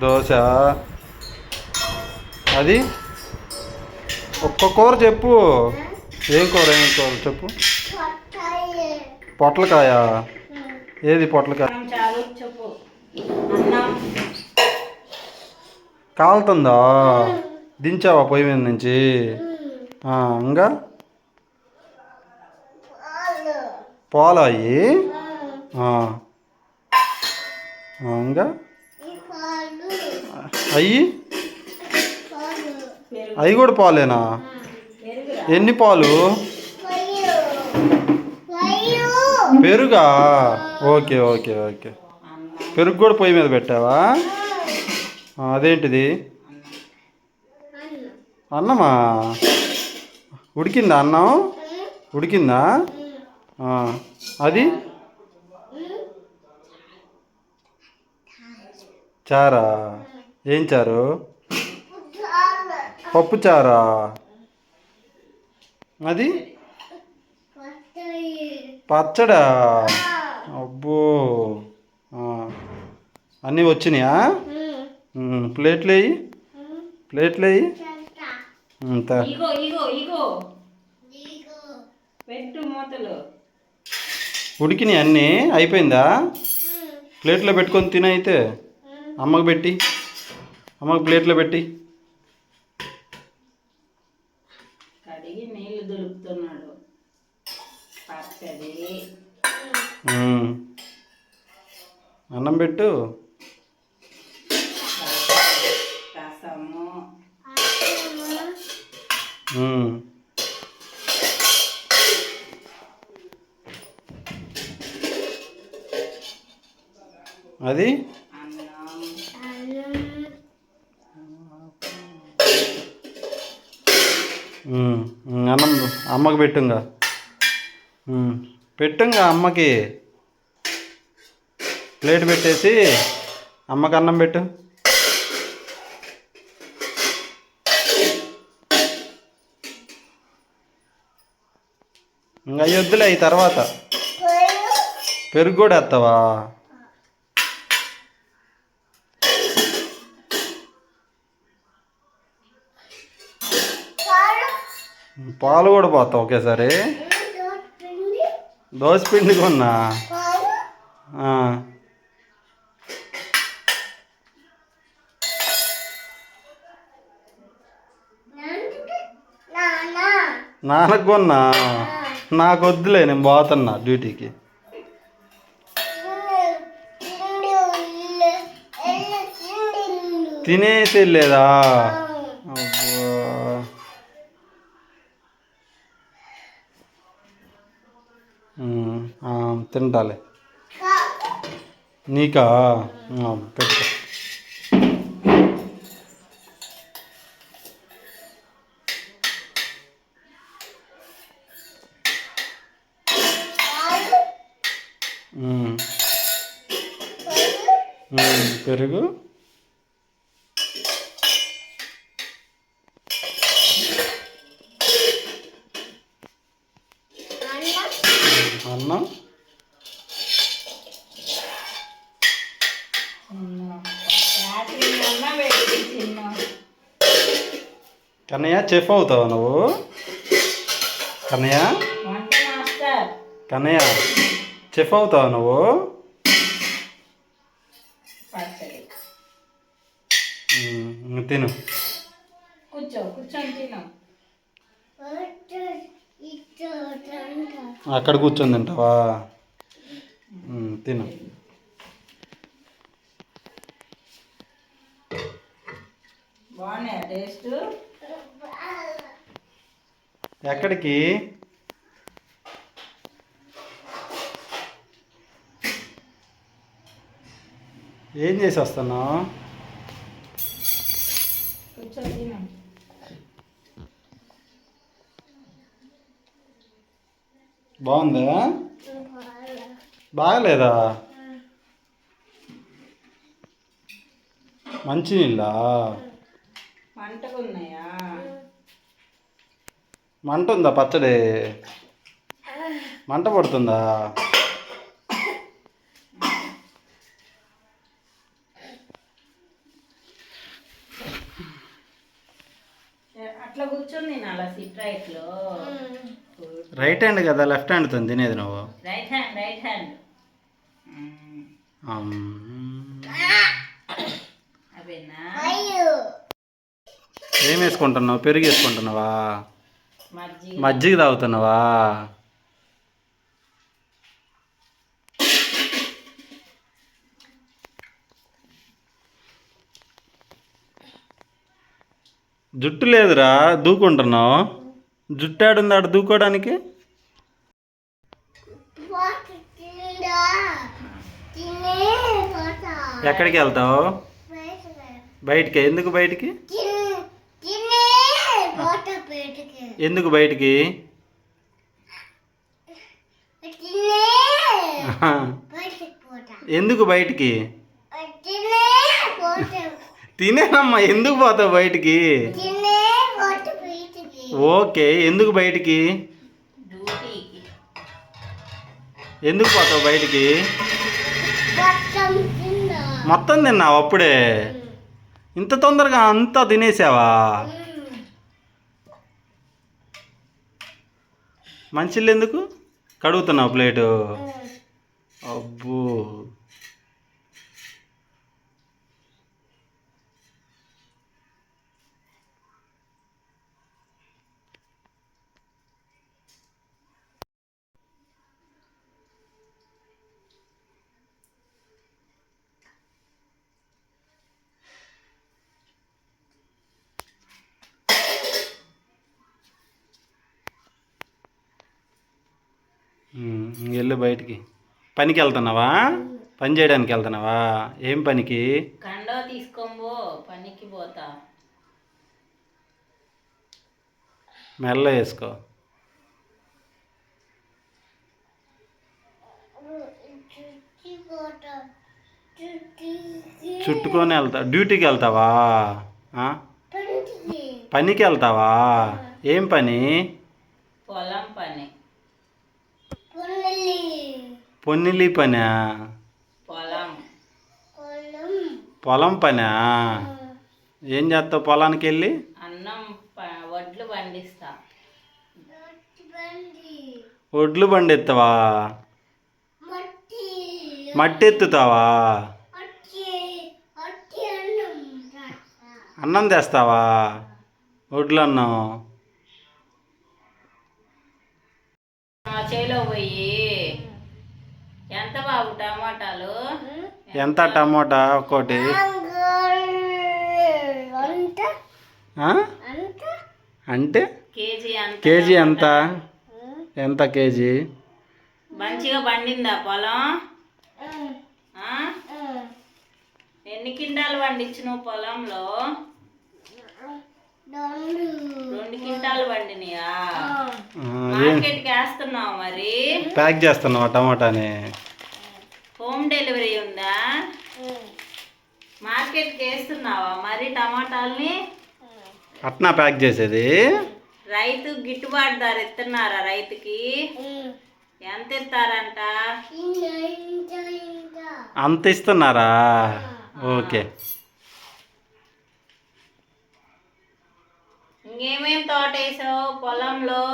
దోశ. అది? ఒక్క కూర చెప్పు. ఏం కూర ఏం కూర చెప్పు. పొట్లకాయ. ఏది పొట్లకాయ? కాలుతుందా? దించావా పొయ్యి మీద నుంచి? ఇంకా? పాలు అయ్యి ఇంకా అయ్యి. అవి కూడా పాలేనా? ఎన్ని పాలు? పెరుగా? Okay okay okay. పెరుగు కూడా పొయ్యి మీద పెట్టావా? అదేంటిది? అన్నమా? ఉడికిందా అన్నం? ఉడికిందా? అది? చారా? ఏం చారు? పప్పు చారా? అది? పచ్చడా? అబ్బో. అన్నీ వచ్చినాయా? ప్లేట్లు వేయి ప్లేట్లు వేయి ఉమ్, పెట్టు మూతలు. ఉడికినాయి అన్నీ? అయిపోయిందా? ప్లేట్లో పెట్టుకొని తినైతే అమ్మకు పెట్టి. అమ్మకు ప్లేట్లో పెట్టి. కడిగి నీళ్ళు దులుపుతున్నాడు. పచ్చడి. ఉమ్. అన్నం పెట్టు. రసము. అది? అన్నం అమ్మకి పెట్టుగా. పెట్టుగా అమ్మకి. ప్లేట్ పెట్టేసి అమ్మకి అన్నం పెట్టు. ఇంకా అవి వద్దులే అవి తర్వాత పెరుగు కూడా వేస్తావా పాలు కూడా పోతావు ఒకేసారి. దోశ పిండి కొన్నా? నాన్నకు కొన్నా? నాకు వద్దులే నేను పోతున్నా డ్యూటీకి. తినేసి వెళ్ళేదా? తింటాలి నీకా? పెట్టు పెరుగు. అన్నం రాత్రి అన్న పెట్టి చిన్న కన్నయ్య చెఫ్ అవుతావా నువ్వు? కన్నయ్య? కన్నయ్య చెఫ్ అవుతావా నువ్వు తిను. అక్కడ కూర్చొని తింటావా? తిను. బాగున్నాయా టేస్ట్? ఎక్కడికి? ఏం చేసి వస్తున్నావు? బాగుందా? బాగలేదా? మంచినీళ్ళా? మంటకున్నాయా మంట ఉందా పచ్చడి? మంట పడుతుందా? అట్లా సిట్ రైట్లో రైట్ హ్యాండ్ కదా లెఫ్ట్ హ్యాండ్తో తినేది నువ్వు? రైట్ హ్యాండ్ రైట్ హ్యాండ్ ఏం వేసుకుంటున్నావు? పెరుగు వేసుకుంటున్నావా? మజ్జిగ. తాగుతున్నావా? జుట్టు లేదురా దూకుంటున్నావు. జుట్టు ఆడుంది ఆడ దూకోవడానికి ఎక్కడికి వెళ్తావు? బయటికి? ఎందుకు బయటికి? ఎందుకు బయటికి? ఎందుకు బయటికి? తినేనమ్మా ఎందుకు పోతావు బయటికి? ఓకే ఎందుకు బయటికి? ఎందుకు పోతావు బయటికి? మొత్తం తిన్నావు అప్పుడే? ఇంత తొందరగా అంతా తినేసావా? మంచిళ్ళు ఎందుకు కడుగుతున్నావు ప్లేటు? అబ్బో. వెళ్ళు బయటికి. పనికి వెళ్తున్నావా పని చేయడానికి వెళ్తున్నావా ఏం పనికి? కండో తీసుకోబో పనికి పోతా. మెల్ల వేసుకో. చుట్టుకొని వెళ్తా. డ్యూటీకి వెళ్తావా? ఆ? పనికి. వెళ్తావా ఏం పని? పొలం పని. పొన్నిలి పనా? పొలం. పొలం పనా? ఏం చేస్తావు పొలానికి వెళ్ళి అన్నం వడ్లు పండిస్తా. ఒడ్లు బండి ఎత్తావా మట్టి ఎత్తుతావా? అన్నం తెస్తావా? ఒడ్లు అన్నం చేలో పోయి ఎంత బాబు టమాటాలు? ఎంత టమోటా ఒక్కోటి? అంటే? కేజీ అంత కేజీ ఎంత? ఎంత కేజీ? మంచిగా పండిందా పొలం? ఆ? ఎన్ని కింటాలు పండించినావు పొలంలో? రెండు. కింటాలు పండినాయా? ఆ, ఏం మార్కెట్కి వేస్తున్నావు మరి? ప్యాక్ చేస్తున్నావా టమాటాని? మార్కెట్కి వేస్తున్నావా? మరి టమాటాలని? అట్నా ప్యాక్ చేసేది? రైతు గిట్టుబాటు ధర ఇస్తున్నారా రైతుకి? ఎంత ఇస్తారంట అంత ఇస్తున్నారా? ఓకే. ఇంకేమేం తోట వేసావు పొలంలో?